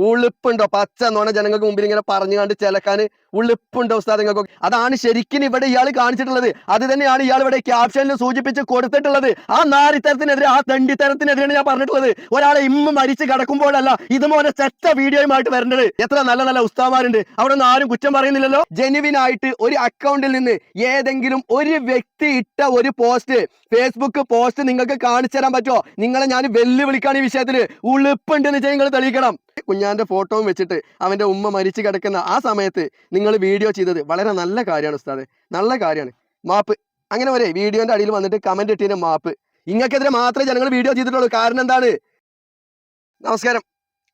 ഉളുപ്പുണ്ടോ? പച്ച നോണ ജനങ്ങൾക്ക് മുമ്പിൽ ഇങ്ങനെ പറഞ്ഞു കണ്ട് ചിലക്കാൻ ഉളുപ്പുണ്ടോ ഉസ്താദങ്ങൾക്ക് അതാണ് ശരിക്കും ഇവിടെ ഇയാൾ കാണിച്ചിട്ടുള്ളത്. അത് തന്നെയാണ് ഇയാൾ ഇവിടെ ക്യാപ്ഷനിൽ സൂചിപ്പിച്ച് കൊടുത്തിട്ടുള്ളത്. ആ നാരിത്തരത്തിനെതിരെ ആ തണ്ടിത്തരത്തിനെതിരെയാണ് ഞാൻ പറഞ്ഞിട്ടുള്ളത്. ഒരാളെ ഇമ്മ മരിച്ച് കിടക്കുമ്പോഴല്ല ഇതുപോലെ ചെറ്റ വീഡിയോയുമായിട്ട് വരേണ്ടത്. എത്ര നല്ല നല്ല ഉസ്താമാരുണ്ട് അവിടെ ഒന്നും ആരും കുറ്റം പറയുന്നില്ലല്ലോ. ജെനുവിനായിട്ട് ഒരു അക്കൗണ്ടിൽ നിന്ന് ഏതെങ്കിലും ഒരു വ്യക്തി ഇട്ട ഒരു പോസ്റ്റ് ഫേസ്ബുക്ക് പോസ്റ്റ് നിങ്ങൾക്ക് കാണിച്ചു തരാൻ പറ്റുമോ? നിങ്ങളെ ഞാൻ വെല്ലുവിളിക്കാണ് ഈ വിഷയത്തിൽ. ഉളുപ്പുണ്ടെന്ന് വെച്ചാൽ നിങ്ങൾ തെളിയിക്കണം. കുഞ്ഞാന്റെ ഫോട്ടോയും വെച്ചിട്ട് അവന്റെ ഉമ്മ മരിച്ചു കിടക്കുന്ന ആ സമയത്ത് നിങ്ങൾ വീഡിയോ ചെയ്തത് വളരെ നല്ല കാര്യമാണ് ഉസ്താദ്. നല്ല കാര്യമാണ്. മാപ്പ് അങ്ങനെ വരെ വീഡിയോന്റെ അടിയിൽ വന്നിട്ട് കമന്റ് ഇട്ടിന് മാപ്പ് ഇങ്ങക്കെതിരെ മാത്രമേ ജനങ്ങൾ വീഡിയോ ചെയ്തിട്ടുള്ളൂ. കാരണം എന്താണ്? നമസ്കാരം.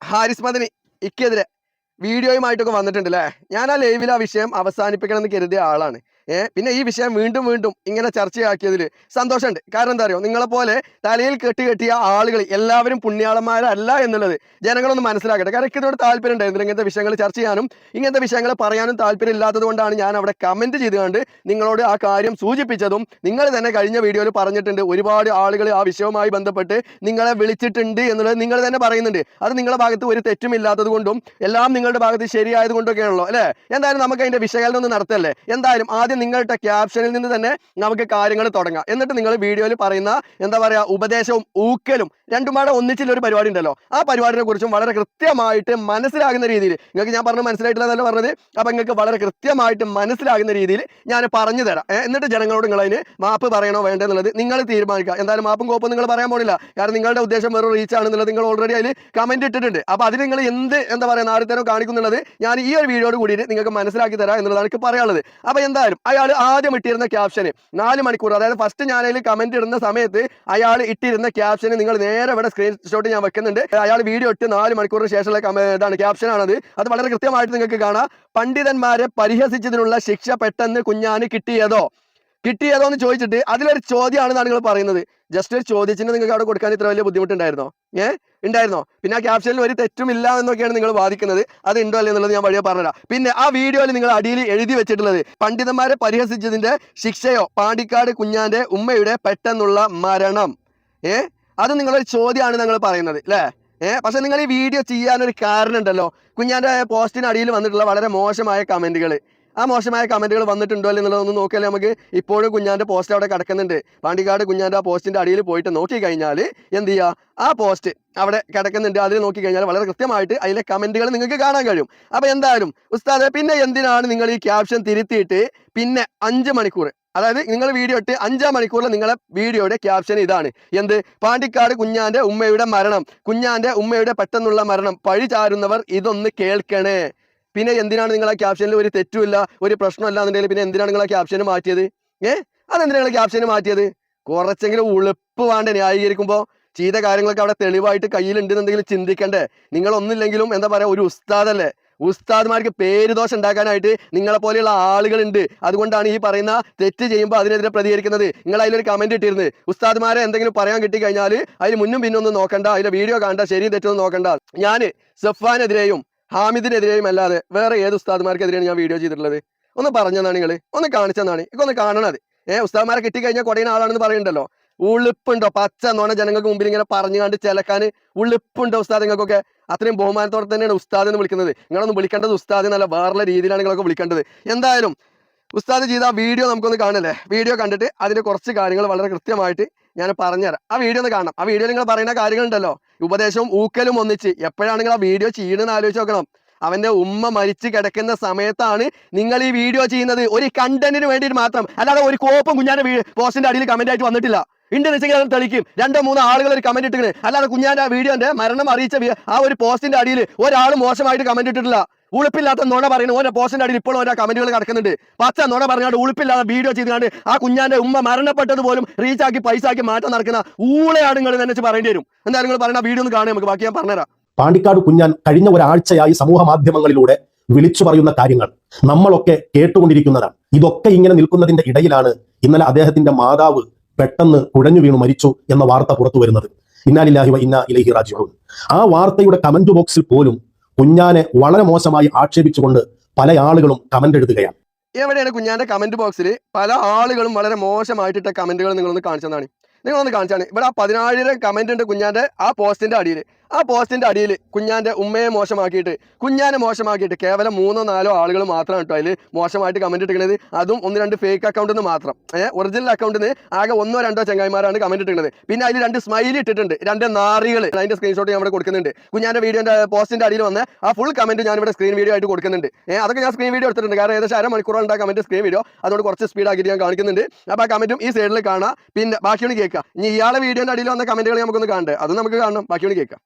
ഹാരിസ് മദനി ഇക്കെതിരെ. വീഡിയോയുമായിട്ടൊക്കെ വന്നിട്ടുണ്ട് അല്ലേ ഞാൻ ആ ലൈവിൽ ആ വിഷയം അവസാനിപ്പിക്കണം എന്ന് കരുതിയ ആളാണ്. പിന്നെ ഈ വിഷയം വീണ്ടും വീണ്ടും ഇങ്ങനെ ചർച്ചയാക്കിയതിൽ സന്തോഷമുണ്ട്. കാരണം എന്താ അറിയോ? നിങ്ങളെപ്പോലെ തലയിൽ കെട്ടി കെട്ടിയ ആളുകൾ എല്ലാവരും പുണ്യാളന്മാരല്ല എന്നുള്ളത് ജനങ്ങളൊന്ന് മനസ്സിലാക്കട്ടെ. കാരണം എനിക്ക് ഇതിനോട് താല്പര്യം ഉണ്ടായിരുന്നു ഇങ്ങനത്തെ വിഷയങ്ങൾ ചർച്ച ചെയ്യാനും ഇങ്ങനത്തെ വിഷയങ്ങൾ പറയാനും താല്പര്യം ഇല്ലാത്തത് കൊണ്ടാണ് ഞാൻ അവിടെ കമന്റ് ചെയ്തുകൊണ്ട് നിങ്ങളോട് ആ കാര്യം സൂചിപ്പിച്ചതും നിങ്ങൾ തന്നെ കഴിഞ്ഞ വീഡിയോയിൽ പറഞ്ഞിട്ടുണ്ട്. ഒരുപാട് ആളുകൾ ആ വിഷയവുമായി ബന്ധപ്പെട്ട് നിങ്ങളെ വിളിച്ചിട്ടുണ്ട് എന്നുള്ളത് നിങ്ങൾ തന്നെ പറയുന്നുണ്ട്. അത് നിങ്ങളുടെ ഭാഗത്ത് ഒരു തെറ്റും ഇല്ലാത്തത് കൊണ്ടും എല്ലാം നിങ്ങളുടെ ഭാഗത്ത് ശരിയായത് കൊണ്ടൊക്കെയാണല്ലോ അല്ലേ? എന്തായാലും നമുക്ക് അതിന്റെ വിശകലനം ഒന്ന് നടത്തല്ലേ? എന്തായാലും ആദ്യം നിങ്ങളുടെ ക്യാപ്ഷനിൽ നിന്ന് തന്നെ നമുക്ക് കാര്യങ്ങൾ തുടങ്ങാം. എന്നിട്ട് നിങ്ങൾ വീഡിയോയിൽ പറയുന്ന എന്താ പറയുക ഉപദേശവും ഊക്കലും രണ്ടും പാടെ ഒന്നിച്ചുള്ള ഒരു പരിപാടി ഉണ്ടല്ലോ. ആ പരിപാടിനെ കുറിച്ചും വളരെ കൃത്യമായിട്ട് മനസ്സിലാകുന്ന രീതിയിൽ നിങ്ങൾക്ക് ഞാൻ പറഞ്ഞു മനസ്സിലായിട്ടില്ല എന്നല്ല പറഞ്ഞത്. അപ്പം നിങ്ങൾക്ക് വളരെ കൃത്യമായിട്ട് മനസ്സിലാകുന്ന രീതിയിൽ ഞാൻ പറഞ്ഞു തരാം. എന്നിട്ട് ജനങ്ങളോട് നിങ്ങൾ അതിന് മാപ്പ് പറയണോ വേണ്ടെന്നുള്ളത് നിങ്ങൾ തീരുമാനിക്കുക. എന്തായാലും മാപ്പും കോപ്പും നിങ്ങൾ പറയാൻ പോണില്ല. കാരണം നിങ്ങളുടെ ഉദ്ദേശം വെറും റീച്ച് ആണെന്നുള്ളത് നിങ്ങൾ ഓൾറെഡി അതിൽ കമന്റ് ഇട്ടിട്ടുണ്ട്. അപ്പോൾ അതിൽ നിങ്ങൾ എന്ത് എന്താ പറയുക നാടിത്തരം കാണിക്കുന്നുള്ളത് ഞാൻ ഈ ഒരു വീഡിയോയോട് കൂടിയിട്ട് നിങ്ങൾക്ക് മനസ്സിലാക്കി തരാം എന്നുള്ളതാണ് എനിക്ക് പറയാനുള്ളത്. അപ്പോൾ എന്തായാലും അയാൾ ആദ്യം ഇട്ടിരുന്ന ക്യാപ്ഷന് നാല് മണിക്കൂർ. അതായത് ഫസ്റ്റ് ഞാൻ അതിൽ കമന്റ് ഇടുന്ന സമയത്ത് അയാൾ ഇട്ടിരുന്ന ക്യാപ്ഷന് നിങ്ങൾ നേരെ ഇവിടെ സ്ക്രീൻഷോട്ട് ഞാൻ വെക്കുന്നുണ്ട്. അയാൾ വീഡിയോ ഇട്ട് നാല് മണിക്കൂറിന് ശേഷമുള്ള ഇതാണ് ക്യാപ്ഷൻ ആണത്. അത് വളരെ കൃത്യമായിട്ട് നിങ്ങൾക്ക് കാണാം. പണ്ഡിതന്മാരെ പരിഹസിച്ചതിനുള്ള ശിക്ഷ പെട്ടെന്ന് കുഞ്ഞാന് കിട്ടിയതോ? കിട്ടിയതോ എന്ന് ചോദിച്ചിട്ട് അതിലൊരു ചോദ്യമാണ് നിങ്ങൾ പറയുന്നത്. ജസ്റ്റ് ഒരു ചോദ്യത്തിന് നിങ്ങൾക്ക് അവിടെ കൊടുക്കാൻ ഇത്ര വലിയ ബുദ്ധിമുട്ടുണ്ടായിരുന്നോ? ഏ? ഉണ്ടായിരുന്നോ? പിന്നെ ആ ക്യാപ്ഷനിൽ ഒരു തെറ്റുമില്ല എന്നൊക്കെയാണ് നിങ്ങൾ വാദിക്കുന്നത്. അത് ഉണ്ടോ അല്ലേ എന്നുള്ളത് ഞാൻ വഴിയെ പറഞ്ഞുതരാം. പിന്നെ ആ വീഡിയോയിൽ നിങ്ങൾ അടിയിൽ എഴുതി വെച്ചിട്ടുള്ളത് പണ്ഡിതന്മാരെ പരിഹസിച്ചതിന്റെ ശിക്ഷയോ പാണ്ടിക്കാട് കുഞ്ഞാന്റെ ഉമ്മയുടെ പെട്ടെന്നുള്ള മരണം. ഏ? അത് നിങ്ങളൊരു ചോദ്യമാണ് നിങ്ങൾ പറയുന്നത് അല്ലേ ഏഹ് പക്ഷെ നിങ്ങൾ ഈ വീഡിയോ ചെയ്യാനൊരു കാരണം ഉണ്ടല്ലോ. കുഞ്ഞാന്റെ പോസ്റ്റിന് അടിയിൽ വന്നിട്ടുള്ള വളരെ മോശമായ കമന്റുകൾ ആ മോശമായ കമന്റുകൾ വന്നിട്ടുണ്ടോ അല്ലേ എന്നുള്ളത് ഒന്ന് നോക്കിയാലേ നമുക്ക് ഇപ്പോഴും കുഞ്ഞാന്റെ പോസ്റ്റ് അവിടെ കിടക്കുന്നുണ്ട്. പാണ്ടിക്കാട് കുഞ്ഞാന്റെ ആ പോസ്റ്റിന്റെ അടിയിൽ പോയിട്ട് നോക്കി കഴിഞ്ഞാൽ എന്ത് ചെയ്യുക ആ പോസ്റ്റ് അവിടെ കിടക്കുന്നുണ്ട്. അതിൽ നോക്കി കഴിഞ്ഞാൽ വളരെ കൃത്യമായിട്ട് അതിലെ കമന്റുകൾ നിങ്ങൾക്ക് കാണാൻ കഴിയും. അപ്പോൾ എന്തായാലും ഉസ്താദ് പിന്നെ എന്തിനാണ് നിങ്ങൾ ഈ ക്യാപ്ഷൻ തിരുത്തിയിട്ട് പിന്നെ അഞ്ച് മണിക്കൂർ അതായത് നിങ്ങൾ വീഡിയോ ഇട്ട് അഞ്ചാം മണിക്കൂറിൽ നിങ്ങളെ വീഡിയോയുടെ ക്യാപ്ഷൻ ഇതാണ്. എന്ത്? പാണ്ടിക്കാട് കുഞ്ഞാന്റെ ഉമ്മയുടെ മരണം കുഞ്ഞാന്റെ ഉമ്മയുടെ പെട്ടെന്നുള്ള മരണം പഴി ചാരുന്നവർ ഇതൊന്ന് കേൾക്കണേ. പിന്നെ എന്തിനാണ് നിങ്ങൾ ആ ക്യാപ്ഷനിൽ ഒരു തെറ്റുമില്ല ഒരു പ്രശ്നമല്ല എന്നുണ്ടെങ്കിൽ പിന്നെ എന്തിനാണ് നിങ്ങൾ ആ ക്യാപ്ഷന് മാറ്റിയത്? ഏ? അതെന്തിനാണ് നിങ്ങൾ ക്യാപ്ഷന് മാറ്റിയത്? കുറച്ചെങ്കിലും ഉളുപ്പ് വേണ്ട ന്യായീകരിക്കുമ്പോൾ ചെയ്ത കാര്യങ്ങളൊക്കെ അവിടെ തെളിവായിട്ട് കയ്യിലുണ്ടെന്നുണ്ടെങ്കിൽ ചിന്തിക്കണ്ടേ. നിങ്ങൾ ഒന്നില്ലെങ്കിലും എന്താ പറയുക ഒരു ഉസ്താദല്ലേ? ഉസ്താദ്മാർക്ക് പേരുദോഷം ഉണ്ടാക്കാനായിട്ട് നിങ്ങളെ പോലെയുള്ള ആളുകളുണ്ട്. അതുകൊണ്ടാണ് ഈ പറയുന്ന തെറ്റ് ചെയ്യുമ്പോൾ അതിനെതിരെ പ്രതികരിക്കുന്നത്. നിങ്ങൾ അതിലൊരു കമന്റ് ഇട്ടിരുന്നു. ഉസ്താദ്മാരെ എന്തെങ്കിലും പറയാൻ കിട്ടി കഴിഞ്ഞാൽ അതിൽ മുന്നും പിന്നൊന്നും നോക്കണ്ട. അതിലെ വീഡിയോ കാണണ്ട ശരി തെറ്റൊന്നും നോക്കണ്ട. ഞാൻ സഫാനെതിരെയും ഹാമിദിനെതിരെയും അല്ലാതെ വേറെ ഏത് ഉസ്താദ്മാർക്കെതിരെയാണ് ഞാൻ വീഡിയോ ചെയ്തിട്ടുള്ളത്? ഒന്ന് പറഞ്ഞതാണ് നിങ്ങൾ ഒന്ന് കാണിച്ചെന്നാണ് ഒന്ന് കാണണത്. ഏഹ് ഉസ്താദ്മാരെ കിട്ടിക്കഴിഞ്ഞാൽ കൊടയുന്ന ആളാണെന്ന് പറയുന്നുണ്ടല്ലോ ഉളുപ്പുണ്ടോ? പച്ച നോണ ജനങ്ങൾക്ക് മുമ്പിൽ ഇങ്ങനെ പറഞ്ഞു കണ്ട് ചിലക്കാൻ ഉളുപ്പുണ്ടോ ഉസ്താദ് നിങ്ങൾക്കൊക്കെ അത്രയും ബഹുമാനത്തോടെ തന്നെയാണ് ഉസ്താദ് എന്ന് വിളിക്കുന്നത്. നിങ്ങളൊന്നും വിളിക്കേണ്ടത് ഉസ്താദ് നല്ല വേറെ രീതിയിലാണ് നിങ്ങളൊക്കെ വിളിക്കേണ്ടത്. എന്തായാലും ഉസ്താദ് ചെയ്ത വീഡിയോ നമുക്കൊന്ന് കാണല്ലേ? വീഡിയോ കണ്ടിട്ട് അതിന്റെ കുറച്ച് കാര്യങ്ങൾ വളരെ കൃത്യമായിട്ട് ഞാൻ പറഞ്ഞുതരാം. ആ വീഡിയോ ഒന്ന് കാണണം. ആ വീഡിയോ നിങ്ങൾ പറയുന്ന കാര്യങ്ങളുണ്ടല്ലോ. ഉപദേശവും ഊക്കലും ഒന്നിച്ച്. എപ്പോഴാണ് നിങ്ങൾ ആ വീഡിയോ ചെയ്യണമെന്ന് ആലോചിച്ച് നോക്കണം. അവന്റെ ഉമ്മ മരിച്ചു കിടക്കുന്ന സമയത്താണ് നിങ്ങൾ ഈ വീഡിയോ ചെയ്യുന്നത്. ഒരു കണ്ടന്റിന് വേണ്ടിയിട്ട് മാത്രം. അല്ലാതെ ഒരു കോപ്പും കുഞ്ഞാന്റെ പോസ്റ്റിന്റെ അടിയിൽ കമന്റ് ആയിട്ട് വന്നിട്ടില്ല. ഉണ്ട് വെച്ചെങ്കിൽ അത് തെളിക്കും രണ്ടോ മൂന്നോ ആളുകൾ ഒരു കമന്റ് ഇട്ടിട്ടുണ്ട് അല്ലാതെ കുഞ്ഞാന്റെ ആ വീഡിയോന്റെ മരണം അറിയിച്ച ആ ഒരു പോസ്റ്റിന്റെ അടിയിൽ ഒരാൾ മോശമായിട്ട് കമന്റ് ഇട്ടിട്ടില്ല. ഉളുപ്പില്ലാത്ത നുണ പറയുന്നു. ഓരോ പോസ്റ്റിന്റെ അടിയിൽ ഇപ്പോഴും ഓരോ കമന്റുകൾ കിടക്കുന്നുണ്ട്. പച്ച നുണ പറഞ്ഞാണ്ട് ഉളുപ്പില്ലാതെ വീഡിയോ ചെയ്തുകൊണ്ട് ആ കുഞ്ഞാന്റെ ഉമ്മ മരണപ്പെട്ടത് പോലും റീച്ച് ആക്കി പൈസ ആക്കി മാറ്റം നടക്കുന്ന ഊളയാണ് നിങ്ങൾ തന്നെ പറയേണ്ടി വരും. എന്തായാലും നിങ്ങൾ പറയുന്ന വീഡിയോ ഒന്ന് കാണാൻ നമുക്ക് ബാക്കി ഞാൻ പറഞ്ഞുതരാം. പാണ്ടിക്കാട് കുഞ്ഞാൻ കഴിഞ്ഞ ഒരാഴ്ചയായി സമൂഹ മാധ്യമങ്ങളിലൂടെ വിളിച്ചു പറയുന്ന കാര്യങ്ങൾ നമ്മളൊക്കെ കേട്ടുകൊണ്ടിരിക്കുന്നതാണ്. ഇതൊക്കെ ഇങ്ങനെ നിൽക്കുന്നതിന്റെ ഇടയിലാണ് ഇന്നലെ അദ്ദേഹത്തിന്റെ മാതാവ് പെട്ടെന്ന് കുഴഞ്ഞു വീണു മരിച്ചു എന്ന വാർത്ത പുറത്തു വരുന്നത്. ഇന്നാലില്ലാഹിവ ഇന്ന ഇലഹി റാജിഊൻ. ആ വാർത്തയുടെ കമന്റ് ബോക്സിൽ പോലും കുഞ്ഞാനെ വളരെ മോശമായി ആക്ഷേപിച്ചുകൊണ്ട് പല ആളുകളും കമന്റ് എഴുതുകയാണ് എവിടെയാണ് കുഞ്ഞാന്റെ കമന്റ് ബോക്സിൽ പല ആളുകളും വളരെ മോശമായിട്ടിട്ട കമന്റുകൾ നിങ്ങളൊന്ന് കാണിച്ചതാണ് നിങ്ങളൊന്ന് കാണിച്ചാണ്. ഇവിടെ ആ പതിനായിരം കമന്റ് ഉണ്ട് കുഞ്ഞാന്റെ ആ പോസ്റ്റിന്റെ അടിയിൽ ആ പോസ്റ്റിന്റെ അടിയിൽ കുഞ്ഞാന്റെ ഉമ്മയെ മോശമാക്കിയിട്ട് കുഞ്ഞാനെ മോശമാക്കിയിട്ട് കേവലം മൂന്നോ നാലോ ആളുകൾ മാത്രമാണ് കേട്ടോ അതിൽ മോശമായിട്ട് കമന്റ് ഇട്ടിരിക്കുന്നത്. അതും ഒന്ന് രണ്ട് ഫേക്ക് അക്കൗണ്ടിൽ നിന്ന് മാത്രം. ഏഹ് ഒറിജിനൽ അക്കൗണ്ടിൽ നിന്ന് ആകെ ഒന്നോ രണ്ടോ ചങ്ങായിമാരാണ് കമന്റ് ഇട്ടിരിക്കുന്നത്. പിന്നെ അതിൽ രണ്ട് സ്മൈലി ഇട്ടിട്ടുണ്ട് രണ്ട് നാറികൾ അതിന്റെ സ്ക്രീൻഷോട്ട് ഞാൻ ഇവിടെ കൊടുക്കുന്നുണ്ട്. കുഞ്ഞാന്റെ വീഡിയോന്റെ പോസ്റ്റിന്റെ അടിയിൽ വന്ന ആ ഫുൾ കമന്റ് ഞാൻ ഇവിടെ സ്ക്രീൻ വീഡിയോ ആയിട്ട് കൊടുക്കുന്നുണ്ട്. ഏഹ് അതൊക്കെ ഞാൻ സ്ക്രീൻ വീഡിയോ എടുത്തിട്ടുണ്ട്. കാരണം ഏകദേശം അരമണിക്കൂറുണ്ട് ആ കമന്റ് സ്ക്രീൻ വീഡിയോ അതുകൊണ്ട് കുറച്ച് സ്പീഡ് ആക്കി ഞാൻ കാണിക്കുന്നുണ്ട്. അപ്പോൾ ആ കമന്റും ഈ സൈഡിൽ കാണാം. പിന്നെ ബാക്കിയോട് കേൾക്കാം. ഇനി ഇയാളെ വീഡിയോന്റെ അടിയിൽ വന്ന കമന്റുകൾ നമുക്കൊന്ന് കാണണ്ടേ? അത് നമുക്ക് കാണണം. ബാക്കിയോട് കേൾക്കാം.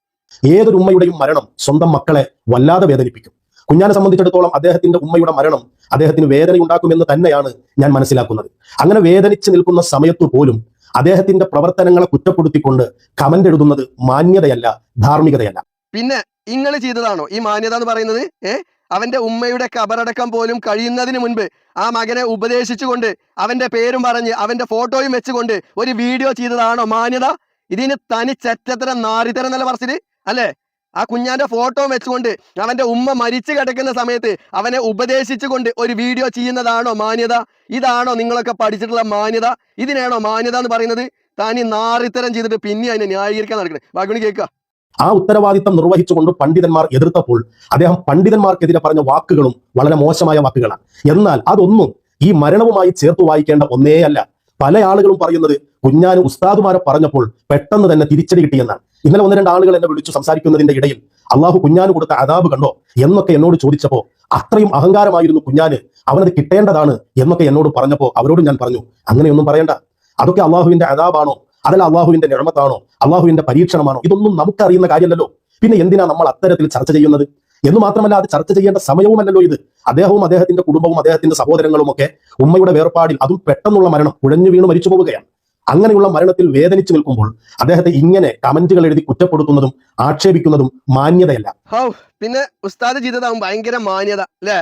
ഏതൊരു ഉമ്മയുടെയും മരണം സ്വന്തം മക്കളെ വല്ലാതെ വേദനിപ്പിക്കും. കുഞ്ഞാനെ സംബന്ധിച്ചിടത്തോളം അദ്ദേഹത്തിന്റെ ഉമ്മയുടെ മരണം അദ്ദേഹത്തിന് വേദന ഉണ്ടാക്കുമെന്ന് തന്നെയാണ് ഞാൻ മനസ്സിലാക്കുന്നത്. അങ്ങനെ വേദനിച്ച് നിൽക്കുന്ന സമയത്തു പോലും അദ്ദേഹത്തിന്റെ പ്രവർത്തനങ്ങളെ കുറ്റപ്പെടുത്തിക്കൊണ്ട് കമന്റ് എഴുതുന്നത് മാന്യതയല്ല ധാർമ്മികതയല്ല. പിന്നെ നിങ്ങൾ ചെയ്തതാണോ? ഈ മാന്യത എന്ന് പറയുന്നത്? അവന്റെ ഉമ്മയുടെ കബറടക്കം പോലും കഴിയുന്നതിന് മുൻപ് ആ മകനെ ഉപദേശിച്ചുകൊണ്ട് അവന്റെ പേരും പറഞ്ഞ് അവന്റെ ഫോട്ടോയും വെച്ചുകൊണ്ട് ഒരു വീഡിയോ ചെയ്തതാണോ മാന്യത? ഇതിന് തനി ചെറ്റത്തരം നാരിത്തരം എന്നല്ല പറച്ചിൽ. അല്ലേ? ആ കുഞ്ഞാന്റെ ഫോട്ടോ വെച്ചുകൊണ്ട് അവന്റെ ഉമ്മ മരിച്ചു കിടക്കുന്ന സമയത്ത് അവനെ ഉപദേശിച്ചുകൊണ്ട് ഒരു വീഡിയോ ചെയ്യുന്നതാണോ മാന്യത? ഇതാണോ നിങ്ങളൊക്കെ പഠിച്ചിട്ടുള്ള മാന്യത? ഇതിനാണോ മാന്യത എന്ന് പറയുന്നത്? താനി നാറിത്തരം ചെയ്തിട്ട് പിന്നെ അതിനെ ന്യായീകരിക്കാൻ നടക്കണേ. ബാക്കി കേൾക്കുക. ആ ഉത്തരവാദിത്തം നിർവഹിച്ചുകൊണ്ട് പണ്ഡിതന്മാർ എതിർത്തപ്പോൾ അദ്ദേഹം പണ്ഡിതന്മാർക്കെതിരെ പറഞ്ഞ വാക്കുകളും വളരെ മോശമായ വാക്കുകളാണ്. എന്നാൽ അതൊന്നും ഈ മരണവുമായി ചേർത്ത് വായിക്കേണ്ട ഒന്നേയല്ല. പല ആളുകളും പറയുന്നത് കുഞ്ഞാന് ഉസ്താദുമാരെ പറഞ്ഞപ്പോൾ പെട്ടെന്ന് തന്നെ തിരിച്ചടി കിട്ടിയെന്നാണ്. ഇന്നലെ ഒന്ന് രണ്ട് ആളുകൾ എന്നെ വിളിച്ചു സംസാരിക്കുന്നതിന്റെ ഇടയിൽ അള്ളാഹു കുഞ്ഞാന് കൊടുത്ത അതാബ് കണ്ടോ? എന്നൊക്കെ എന്നോട് ചോദിച്ചപ്പോ അത്രയും അഹങ്കാരമായിരുന്നു കുഞ്ഞാന്. അവനത് കിട്ടേണ്ടതാണ് എന്നൊക്കെ എന്നോട് പറഞ്ഞപ്പോ അവരോട് ഞാൻ പറഞ്ഞു അങ്ങനെയൊന്നും പറയണ്ട. അതൊക്കെ അള്ളാഹുവിന്റെ അതാബാണോ അതല്ല അള്ളാഹുവിന്റെ നിഴമത്താണോ? അള്ളാഹുവിന്റെ പരീക്ഷണമാണോ? ഇതൊന്നും നമുക്കറിയുന്ന കാര്യമല്ലല്ലോ. പിന്നെ എന്തിനാ നമ്മൾ അത്തരത്തിൽ ചർച്ച ചെയ്യുന്നത്? എന്ന് മാത്രമല്ല അത് ചർച്ച ചെയ്യേണ്ട സമയവുമല്ലല്ലോ ഇത്. അദ്ദേഹവും അദ്ദേഹത്തിന്റെ കുടുംബവും അദ്ദേഹത്തിന്റെ സഹോദരങ്ങളും ഒക്കെ ഉമ്മയുടെ വേർപാടിൽ അതും പെട്ടെന്നുള്ള മരണം കുഴഞ്ഞു വീണ് മരിച്ചു പോവുകയാണ് അങ്ങനെയുള്ള മരണത്തിൽ വേദനിച്ചു നിൽക്കുമ്പോൾ അദ്ദേഹത്തെ ഇങ്ങനെ കമന്റുകൾ എഴുതി കുറ്റപ്പെടുത്തുന്നതും ആക്ഷേപിക്കുന്നതും മാന്യതയല്ല. പിന്നെ ഉസ്താദ് ചെയ്തതാവും ഭയങ്കര മാന്യത അല്ലേ?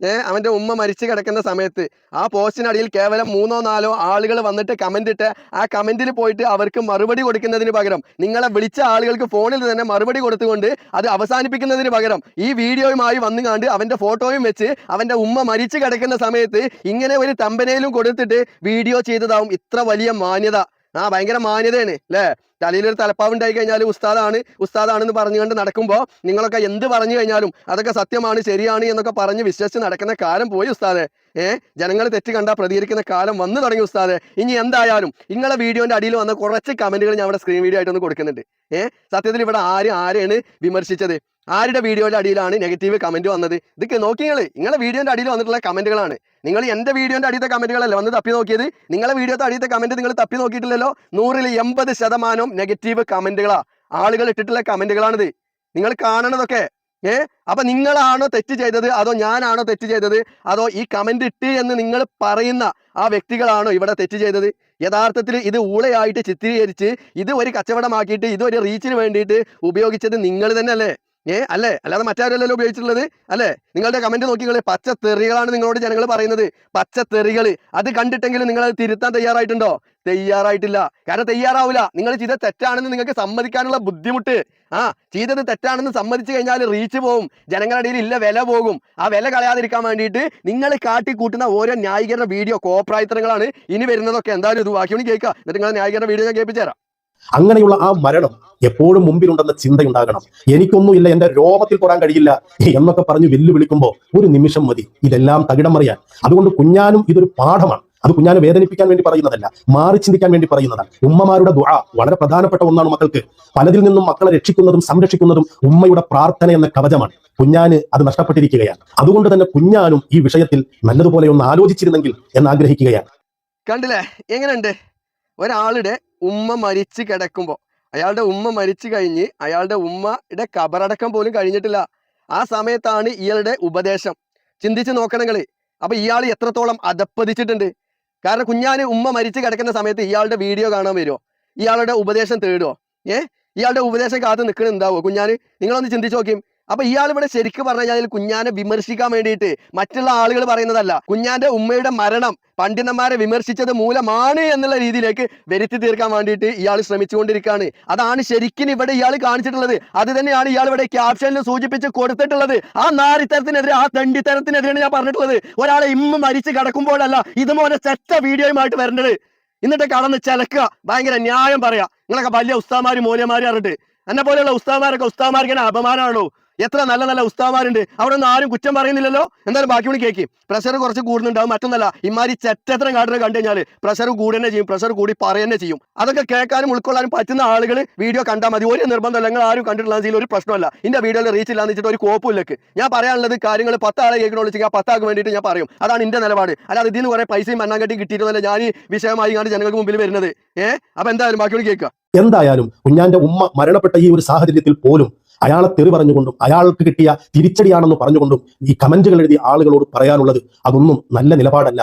ഏ അവന്റെ ഉമ്മ മരിച്ചു കിടക്കുന്ന സമയത്ത് ആ പോസ്റ്റിനടിയിൽ കേവലം മൂന്നോ നാലോ ആളുകൾ വന്നിട്ട് കമന്റ് ഇട്ട് ആ കമന്റിൽ പോയിട്ട് അവർക്ക് മറുപടി കൊടുക്കുന്നതിന് പകരം നിങ്ങളെ വിളിച്ച ആളുകൾക്ക് ഫോണിൽ തന്നെ മറുപടി കൊടുത്തുകൊണ്ട് അത് അവസാനിപ്പിക്കുന്നതിന് പകരം ഈ വീഡിയോയുമായി വന്നുകാണ്ട് അവന്റെ ഫോട്ടോയും വെച്ച് അവന്റെ ഉമ്മ മരിച്ചു കിടക്കുന്ന സമയത്ത് ഇങ്ങനെ ഒരു തമ്പനയിലും കൊടുത്തിട്ട് വീഡിയോ ചെയ്തതാവും. ഇത്ര വലിയ മാന്യത. ആ ഭയങ്കര മാന്യതയാണ് അല്ലേ തലയിലൊരു തലപ്പാവ് ഉണ്ടായി കഴിഞ്ഞാൽ ഉസ്താദാണ് ഉസ്താദാണെന്ന് പറഞ്ഞുകൊണ്ട് നടക്കുമ്പോൾ നിങ്ങളൊക്കെ എന്ത് പറഞ്ഞു കഴിഞ്ഞാലും അതൊക്കെ സത്യമാണ് ശരിയാണ് എന്നൊക്കെ പറഞ്ഞ് വിശ്വസിച്ച് നടക്കുന്ന കാലം പോയി ഉസ്താദെ. ഏ? ജനങ്ങൾ തെറ്റ് കണ്ടാൽ പ്രതികരിക്കുന്ന കാലം വന്നു തുടങ്ങി ഉസ്താദെ. ഇനി എന്തായാലും നിങ്ങളെ വീഡിയോന്റെ അടിയിൽ വന്ന കുറച്ച് കമന്റുകൾ ഞാൻ ഇവിടെ സ്ക്രീൻ വീഡിയോ ആയിട്ടൊന്ന് കൊടുക്കുന്നുണ്ട്. ഏ? സത്യത്തിൽ ഇവിടെ ആര് ആരെയാണ് വിമർശിച്ചത്? ആരുടെ വീഡിയോയുടെ അടിയിലാണ് നെഗറ്റീവ് കമന്റ് വന്നത്? ഇതൊക്കെ നോക്കി നിങ്ങൾ നിങ്ങളുടെ വീഡിയോന്റെ അടിയിൽ വന്നിട്ടുള്ള കമന്റുകളാണ്. നിങ്ങൾ എന്റെ വീഡിയോന്റെ അടിയത്തെ കമന്റുകളല്ല? വന്ന് തപ്പി നോക്കിയത്. നിങ്ങളുടെ വീഡിയോത്തെ അടിയത്തെ കമന്റ് നിങ്ങൾ തപ്പി നോക്കിയിട്ടില്ലല്ലോ? നൂറിൽ എൺപത് ശതമാനം നെഗറ്റീവ് കമന്റുകളാ. ആളുകൾ ഇട്ടിട്ടുള്ള കമന്റുകളാണിത്. നിങ്ങൾ കാണണതൊക്കെ. ഏ? അപ്പൊ നിങ്ങളാണോ തെറ്റ് ചെയ്തത്? അതോ ഞാനാണോ തെറ്റ് ചെയ്തത്? അതോ ഈ കമന്റ് ഇട്ട് എന്ന് നിങ്ങൾ പറയുന്ന ആ വ്യക്തികളാണോ ഇവിടെ തെറ്റ് ചെയ്തത്? യഥാർത്ഥത്തിൽ ഇത് ഊളയായിട്ട് ചിത്രീകരിച്ച് ഇത് ഒരു കച്ചവടമാക്കിയിട്ട് ഇത് ഒരു റീച്ചിന് വേണ്ടിയിട്ട് ഉപയോഗിച്ചത് നിങ്ങൾ തന്നെ അല്ലേ ഏ അല്ലേ? അല്ലാതെ മറ്റാരല്ലല്ലോ ഉപയോഗിച്ചിട്ടുള്ളത്? അല്ലേ? നിങ്ങളുടെ കമന്റ് നോക്കിക്കളെ. പച്ച തെറികളാണ് നിങ്ങളോട് ജനങ്ങൾ പറയുന്നത്. പച്ച തെറികൾ അത് കണ്ടിട്ടെങ്കിലും നിങ്ങൾ അത് തിരുത്താൻ തയ്യാറായിട്ടുണ്ടോ? തയ്യാറായിട്ടില്ല. കാരണം തയ്യാറാവില്ല നിങ്ങൾ ചെയ്ത തെറ്റാണെന്ന് നിങ്ങൾക്ക് സമ്മതിക്കാനുള്ള ബുദ്ധിമുട്ട്. ആ ചെയ്തത് തെറ്റാണെന്ന് സമ്മതിച്ചു കഴിഞ്ഞാൽ റീച്ച് പോകും ജനങ്ങളുടെ ഇടയിൽ ഇല്ല വില പോകും. ആ വില കളയാതിരിക്കാൻ വേണ്ടിയിട്ട് നിങ്ങൾ കാട്ടി കൂട്ടുന്ന ഓരോ ന്യായീകരണ വീഡിയോ കോപ്രായത്തരങ്ങളാണ് ഇനി വരുന്നതൊക്കെ. എന്തായാലും ഇത് ബാക്കി കേൾക്കുക. കേൾക്കാം എന്നിട്ട് നിങ്ങൾ ന്യായീകരണ വീഡിയോ ഞാൻ കേൾപ്പിച്ചു തരാം അങ്ങനെയുള്ള ആ മരണം എപ്പോഴും മുമ്പിലുണ്ടെന്ന ചിന്തയുണ്ടാകണം. എനിക്കൊന്നുമില്ല എന്റെ രോമത്തിൽ തൊടാൻ കഴിയില്ല എന്നൊക്കെ പറഞ്ഞ് വെല്ലുവിളിക്കുമ്പോൾ ഒരു നിമിഷം മതി. ഇതെല്ലാം തകിടം മറിയാൻ അതുകൊണ്ട് കുഞ്ഞാനും ഇതൊരു പാഠമാണ്. അത് കുഞ്ഞാനെ വേദനിപ്പിക്കാൻ വേണ്ടി പറയുന്നതല്ല മാറി ചിന്തിക്കാൻ വേണ്ടി പറയുന്നതാണ്. ഉമ്മമാരുടെ ദുആ വളരെ പ്രധാനപ്പെട്ട ഒന്നാണ് മക്കൾക്ക്. പലതിൽ നിന്നും മക്കളെ രക്ഷിക്കുന്നതും സംരക്ഷിക്കുന്നതും ഉമ്മയുടെ പ്രാർത്ഥന എന്ന കവചമാണ്. കുഞ്ഞാന് അത് നഷ്ടപ്പെട്ടിരിക്കുകയാണ്. അതുകൊണ്ട് തന്നെ കുഞ്ഞാനും ഈ വിഷയത്തിൽ നല്ലതുപോലെ ഒന്ന് ആലോചിച്ചിരുന്നെങ്കിൽ എന്ന് ആഗ്രഹിക്കുകയാണ്. കണ്ടില്ലേ? എങ്ങനെയുണ്ട്? ഒരാളുടെ ഉമ്മ മരിച്ചു കിടക്കുമ്പോൾ അയാളുടെ ഉമ്മ മരിച്ചു കഴിഞ്ഞ് അയാളുടെ ഉമ്മയുടെ കബറടക്കം പോലും കഴിഞ്ഞിട്ടില്ല. ആ സമയത്താണ് ഇയാളുടെ ഉപദേശം. ചിന്തിച്ച് നോക്കണങ്ങൾ അപ്പൊ ഇയാൾ എത്രത്തോളം അധപ്പതിച്ചിട്ടുണ്ട്. കാരണം കുഞ്ഞാന് ഉമ്മ മരിച്ചു കിടക്കുന്ന സമയത്ത് ഇയാളുടെ വീഡിയോ കാണാൻ വരുമോ ഇയാളുടെ ഉപദേശം തേടുമോ ഏ? ഇയാളുടെ ഉപദേശം കാത്ത് നിൽക്കണുണ്ടാവോ കുഞ്ഞാന് നിങ്ങളൊന്ന് ചിന്തിച്ച് നോക്കിയും. അപ്പൊ ഇയാൾ ഇവിടെ ശരിക്കും പറഞ്ഞു കഴിഞ്ഞാൽ കുഞ്ഞാനെ വിമർശിക്കാൻ വേണ്ടിയിട്ട് മറ്റുള്ള ആളുകൾ പറയുന്നതല്ല. കുഞ്ഞാന്റെ ഉമ്മയുടെ മരണം പണ്ഡിതന്മാരെ വിമർശിച്ചത് മൂലമാണ് എന്നുള്ള രീതിയിലേക്ക് വരുത്തി തീർക്കാൻ വേണ്ടിയിട്ട് ഇയാൾ ശ്രമിച്ചുകൊണ്ടിരിക്കുകയാണ്. അതാണ് ശരിക്കും ഇവിടെ ഇയാൾ കാണിച്ചിട്ടുള്ളത്. അത് തന്നെയാണ് ഇയാൾ ഇവിടെ ക്യാപ്ഷനിൽ സൂചിപ്പിച്ച് കൊടുത്തിട്ടുള്ളത്. ആ നാരിത്തരത്തിനെതിരെ ആ തണ്ടിത്തരത്തിനെതിരെയാണ് ഞാൻ പറഞ്ഞിട്ടുള്ളത്. ഒരാളെ ഇമ്മ മരിച്ച് കിടക്കുമ്പോഴല്ല ഇതുപോലെ ചെറ്റ വീഡിയോയുമായിട്ട് വരേണ്ടത്. എന്നിട്ട് കടന്ന് ചിലക്കുക. ഭയങ്കര ന്യായം പറയാ. നിങ്ങളൊക്കെ വലിയ ഉസ്താമാര് മൂല്യമാര് പറഞ്ഞിട്ട്. എന്നെ പോലെയുള്ള ഉസ്താമാരൊക്കെ ഉസ്താമാർക്ക് അപമാനമാണോ? എത്ര നല്ല നല്ല ഉസ്താമാരുണ്ട് അവിടെ ഒന്നും ആരും കുറ്റം പറയുന്നില്ലല്ലോ? എന്തായാലും ബാക്കി കൂടി കേക്ക്. പ്രഷർ കുറച്ച് കൂടുന്നുണ്ടാവും മറ്റൊന്നല്ല. ഇമാരി ചെറ്റത്രം കാട്ടുന്നത് കണ്ടു കഴിഞ്ഞാൽ പ്രഷർ കൂടുതന്നെ ചെയ്യും. പ്രഷർ കൂടി പറയുന്നേ ചെയ്യും. അതൊക്കെ കേൾക്കാനും ഉൾക്കൊള്ളാനും പറ്റുന്ന ആളുകൾ വീഡിയോ കണ്ടാൽ മതി. ഒരു നിർബന്ധമല്ല നിങ്ങൾ ആരും കണ്ടിട്ടുള്ള ഒരു പ്രശ്നമല്ല. ഇന്റെ വീഡിയോയിൽ റീച്ച് ഇല്ലാന്ന് വെച്ചിട്ട് ഒരു കോപ്പില്ലക്ക് ഞാൻ പറയാനുള്ളത് കാര്യങ്ങൾ പത്താളെ കേൾക്കണുള്ളൂ വെച്ചാൽ പത്താൾക്ക് വേണ്ടിയിട്ട് ഞാൻ പറയും. അതാണ് എന്റെ നിലപാട്. അല്ലാതെ ഇതിന് കുറെ പൈസയും മണ്ണാങ്കട്ടി കിട്ടിയിട്ടല്ല ഞാൻ ഈ വിഷയമായി കണ്ട് ജനങ്ങൾക്ക് മുമ്പിൽ വരുന്നത്. ഏഹ് അപ്പൊ എന്തായാലും ബാക്കി കൂടി കേൾക്കുക എന്തായാലും കുഞ്ഞാന്റെ ഉമ്മ മരണപ്പെട്ട ഈ ഒരു സാഹചര്യത്തിൽ പോലും അയാളെ തെറി പറഞ്ഞുകൊണ്ടും അയാൾക്ക് കിട്ടിയ തിരിച്ചടിയാണെന്ന് പറഞ്ഞുകൊണ്ടും ഈ കമന്റുകൾ എഴുതിയ ആളുകളോട് പറയാനുള്ളത് അതൊന്നും നല്ല നിലപാടല്ല.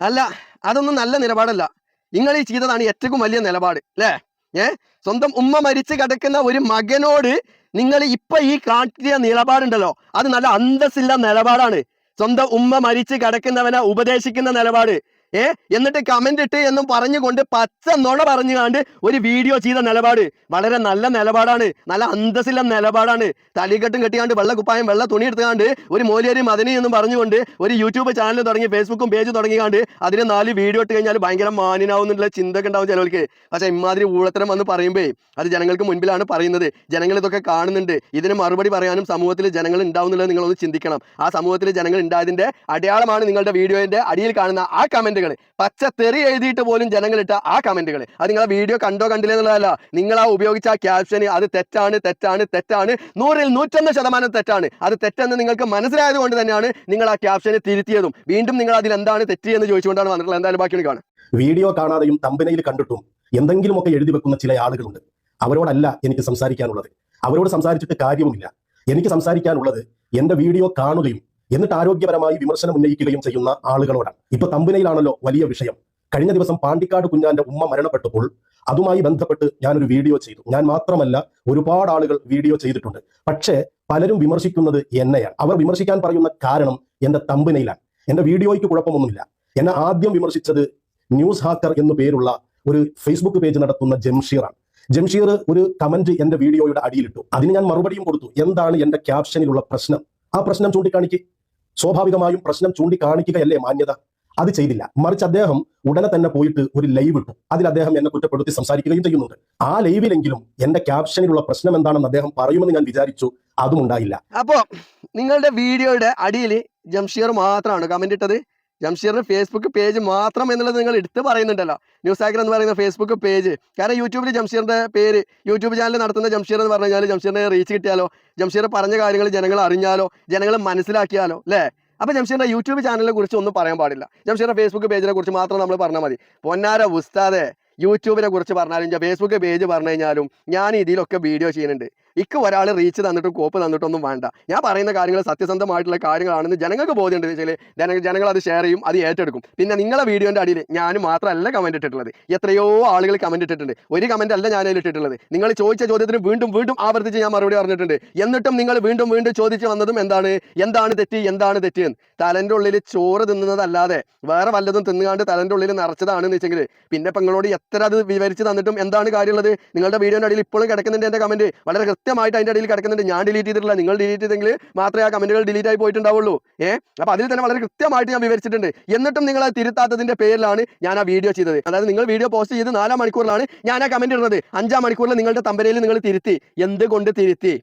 അല്ല അതൊന്നും നല്ല നിലപാടല്ല. നിങ്ങൾ ഈ ചെയ്തതാണ് ഏറ്റവും വലിയ നിലപാട് അല്ലേ? ഏ? സ്വന്തം ഉമ്മ മരിച്ചു കിടക്കുന്ന ഒരു മകനോട് നിങ്ങൾ ഇപ്പൊ ഈ കാട്ടിയ നിലപാടുണ്ടല്ലോ. അത് നല്ല അന്തസ്സില്ല നിലപാടാണ്. സ്വന്തം ഉമ്മ മരിച്ചു കിടക്കുന്നവനെ ഉപദേശിക്കുന്ന നിലപാട്. ഏ? എന്നിട്ട് കമന്റ് ഇട്ട് എന്നും പറഞ്ഞുകൊണ്ട് പച്ച നുണ പറഞ്ഞുകൊണ്ട് ഒരു വീഡിയോ ചെയ്ത നിലപാട്. വളരെ നല്ല നിലപാടാണ്. നല്ല അന്തസ്സില്ല നിലപാടാണ്. തലികെട്ടും കെട്ടിയാണ്ട് വെള്ള കുപ്പായം വെള്ള തുണി എടുത്തുകാണ്ട് ഒരു മോലിയരി മതിനി എന്നും പറഞ്ഞുകൊണ്ട് ഒരു യൂട്യൂബ് ചാനൽ തുടങ്ങി ഫേസ്ബുക്കും പേജ് തുടങ്ങിക്കാണ്ട് അതിന് നാല് വീഡിയോ ഇട്ട് കഴിഞ്ഞാൽ ഭയങ്കര മാനിനാവുന്നുള്ള ചിന്തയൊക്കെ ഉണ്ടാവും ജനങ്ങൾക്ക് പക്ഷേ ഇമാതിരി ഊഴത്തരം വന്ന് പറയുമ്പേ അത് ജനങ്ങൾക്ക് മുൻപിലാണ് പറയുന്നത്. ജനങ്ങൾ ഇതൊക്കെ കാണുന്നുണ്ട്. ഇതിന് മറുപടി പറയാനും സമൂഹത്തിൽ ജനങ്ങൾ ഉണ്ടാവുന്നുള്ളത് നിങ്ങളൊന്ന് ചിന്തിക്കണം. ആ സമൂഹത്തിൽ ജനങ്ങൾ ഉണ്ടായതിന്റെ അടയാളമാണ് നിങ്ങളുടെ വീഡിയോയിന്റെ അടിയിൽ കാണുന്ന ആ കമന്റുകൾ പച്ച തെറി എഴുതിയിട്ട് പോലും ജനങ്ങൾ ഇട്ട ആ കമന്റുകൾ അത് നിങ്ങളെ വീഡിയോ കണ്ടോ കണ്ടില്ല എന്നുള്ളതല്ല. നിങ്ങൾ ആ ഉപയോഗിച്ച ആ ക്യാപ്ഷന് അത് തെറ്റാണ് തെറ്റാണ് തെറ്റാണ്. നൂറിൽ നൂറ്റൊന്ന് ശതമാനം തെറ്റാണ്. അത് തെറ്റെന്ന് നിങ്ങൾക്ക് മനസ്സിലായത് കൊണ്ട് തന്നെയാണ് നിങ്ങൾ ആ ക്യാപ്ഷന് തിരുത്തിയതും. വീണ്ടും നിങ്ങൾ അതിൽ എന്താണ് തെറ്റ് എന്ന് ചോദിച്ചുകൊണ്ടാണ് വന്നിട്ടുള്ളത്. എന്തായാലും ബാക്കി കാണാം വീഡിയോ കാണാതെയും തമ്പനയിൽ കണ്ടിട്ടും എന്തെങ്കിലുമൊക്കെ എഴുതി വെക്കുന്ന ചില ആളുകളുണ്ട്. അവരോടല്ല എനിക്ക് സംസാരിക്കാനുള്ളത്. അവരോട് സംസാരിച്ചിട്ട് കാര്യവുമില്ല. എനിക്ക് സംസാരിക്കാനുള്ളത് എന്റെ വീഡിയോ കാണുകയും എന്നിട്ട് ആരോഗ്യപരമായി വിമർശനം ഉന്നയിക്കുകയും ചെയ്യുന്ന ആളുകളോടാണ്. ഇപ്പൊ തമ്പനയിലാണല്ലോ വലിയ വിഷയം. കഴിഞ്ഞ ദിവസം പാണ്ടിക്കാട് കുഞ്ഞാന്റെ ഉമ്മ മരണപ്പെട്ടപ്പോൾ അതുമായി ബന്ധപ്പെട്ട് ഞാനൊരു വീഡിയോ ചെയ്തു. ഞാൻ മാത്രമല്ല ഒരുപാട് ആളുകൾ വീഡിയോ ചെയ്തിട്ടുണ്ട്. പക്ഷേ പലരും വിമർശിക്കുന്നത് എന്നെയാണ്. അവർ വിമർശിക്കാൻ പറയുന്ന കാരണം എന്റെ തമ്പനയിലാണ്. എന്റെ വീഡിയോയ്ക്ക് കുഴപ്പമൊന്നുമില്ല. എന്നെ ആദ്യം വിമർശിച്ചത് ന്യൂസ് ഹാക്കർ എന്നു പേരുള്ള ഒരു ഫേസ്ബുക്ക് പേജ് നടത്തുന്ന ജംഷീറാണ്. ജംഷീർ ഒരു കമന്റ് എന്റെ വീഡിയോയുടെ അടിയിലിട്ടു. അതിന് ഞാൻ മറുപടിയും കൊടുത്തു. എന്താണ് എന്റെ ക്യാപ്ഷനിലുള്ള പ്രശ്നം? ആ പ്രശ്നം ചൂണ്ടിക്കാണിക്ക്. സ്വാഭാവികമായും പ്രശ്നം ചൂണ്ടിക്കാണിക്കുകയല്ലേ മാന്യത? അത് ചെയ്തില്ല. മറിച്ച് അദ്ദേഹം ഉടനെ തന്നെ പോയിട്ട് ഒരു ലൈവ് ഇട്ടു. അതിൽ അദ്ദേഹം എന്നെ കുറ്റപ്പെടുത്തി സംസാരിക്കുകയും ചെയ്യുന്നുണ്ട്. ആ ലൈവിലെങ്കിലും എന്റെ ക്യാപ്ഷനിലുള്ള പ്രശ്നം എന്താണെന്ന് അദ്ദേഹം പറയുമെന്ന് ഞാൻ വിചാരിച്ചു. അതും ഉണ്ടായില്ല. അപ്പോ നിങ്ങളുടെ വീഡിയോയുടെ അടിയിൽ ജംഷീർ മാത്രമാണ് കമന്റ് ഇട്ടത്. ജംഷീറിന്റെ ഫേസ്ബുക്ക് പേജ് മാത്രം എന്നുള്ളത് നിങ്ങൾ എടുത്ത് പറയുന്നുണ്ടല്ലോ. ന്യൂസ് ആക്കർ എന്ന് പറയുന്ന ഫേസ്ബുക്ക് പേജ് കാരണം യൂട്യൂബിൽ ജംഷീറിന്റെ പേര് യൂട്യൂബ് ചാനൽ നടത്തുന്ന ജംഷീർ എന്ന് പറഞ്ഞു കഴിഞ്ഞാൽ ജംഷീറിനെ റീച്ച് കിട്ടിയാലോ? ജംഷീർ പറഞ്ഞ കാര്യങ്ങൾ ജനങ്ങൾ അറിഞ്ഞാലോ? ജനങ്ങൾ മനസ്സിലാക്കിയാലോ? അല്ലേ? അപ്പൊ ജംഷീറിന്റെ യൂട്യൂബ് ചാനലിനെ കുറിച്ച് ഒന്നും പറയാൻ പാടില്ല. ജംഷീറിന്റെ ഫേസ്ബുക്ക് പേജിനെ കുറിച്ച് മാത്രം നമ്മൾ പറഞ്ഞാൽ മതി. പൊന്നാര ഉസ്താദെ യൂട്യൂബിനെ കുറിച്ച് പറഞ്ഞാലും ഫേസ്ബുക്ക് പേജ് പറഞ്ഞു കഴിഞ്ഞാലും ഞാൻ ഇതിലൊക്കെ വീഡിയോ ചെയ്യുന്നുണ്ട്. ഇക്ക് ഒരാൾ റീച്ച് തന്നിട്ടും കോപ്പ് തന്നിട്ടൊന്നും വേണ്ട. ഞാൻ പറയുന്ന കാര്യങ്ങൾ സത്യസന്ധമായിട്ടുള്ള കാര്യങ്ങളാണെന്ന് ജനങ്ങൾക്ക് ബോധ്യമുണ്ട്. വെച്ചാൽ ജന ജനങ്ങൾ അത് ഷെയർ ചെയ്യും അത് ഏറ്റെടുക്കും. പിന്നെ നിങ്ങളെ വീഡിയോന്റെ അടിയിൽ ഞാൻ മാത്രമല്ല കമന്റ് ഇട്ടിട്ടുള്ളത്. എത്രയോ ആളുകൾ കമന്റ് ഇട്ടിട്ടുണ്ട്. ഒരു കമന്റ് അല്ല ഞാൻ ഇട്ടിട്ടുള്ളത്. നിങ്ങൾ ചോദിച്ച ചോദ്യത്തിന് വീണ്ടും വീണ്ടും ആവർത്തിച്ച് ഞാൻ മറുപടി പറഞ്ഞിട്ടുണ്ട്. എന്നിട്ടും നിങ്ങൾ വീണ്ടും വീണ്ടും ചോദിച്ചു വന്നതും എന്താണ്? എന്താണ് തെറ്റ്? എന്താണ് തെറ്റ്? എന്ന് തലന്റെ ഉള്ളിൽ ചോറ് തിന്നുന്നതല്ലാതെ വേറെ വല്ലതും തിന്നുകാണ്ട് തലന്റെ ഉള്ളിൽ നിറച്ചതാണെന്ന് വെച്ചെങ്കിൽ പിന്നെ ഇപ്പം നിങ്ങളോട് എത്ര അത് വിവരിച്ച് തന്നിട്ടും എന്താണ് കാര്യമുള്ളത്? നിങ്ങളുടെ വീഡിയോന്റെ അടിയിൽ ഇപ്പോഴും കിടക്കുന്നുണ്ട് എന്റെ കമന്റ് വളരെ കൃത്യമായിട്ട് അതിന്റെ ഇടയിൽ കിടക്കുന്നുണ്ട്. ഞാൻ ഡിലീറ്റ് ചെയ്തിട്ടില്ല. നിങ്ങൾ ഡിലീറ്റ് ചെയ്തെങ്കിൽ മാത്രമേ ആ കമന്റുകൾ ഡിലീറ്റ് ആയി പോയിട്ടുണ്ടാവുള്ളൂ. ഏഹ് അപ്പോൾ അതിൽ തന്നെ വളരെ കൃത്യമായിട്ട് ഞാൻ വിവരിച്ചിട്ടുണ്ട്. എന്നിട്ടും നിങ്ങൾ അത് തിരുത്താത്തതിന്റെ പേരിലാണ് ഞാൻ ആ വീഡിയോ ചെയ്തത്. അതായത് നിങ്ങൾ വീഡിയോ പോസ്റ്റ് ചെയ്ത് നാലാം മണിക്കൂറിലാണ് ഞാൻ ആ കമന്റ് ഇടുന്നത്. അഞ്ചാം മണിക്കൂറിൽ നിങ്ങളുടെ തമ്പരയിൽ നിങ്ങൾ തിരുത്തി. എന്തുകൊണ്ട് തിരുത്തി?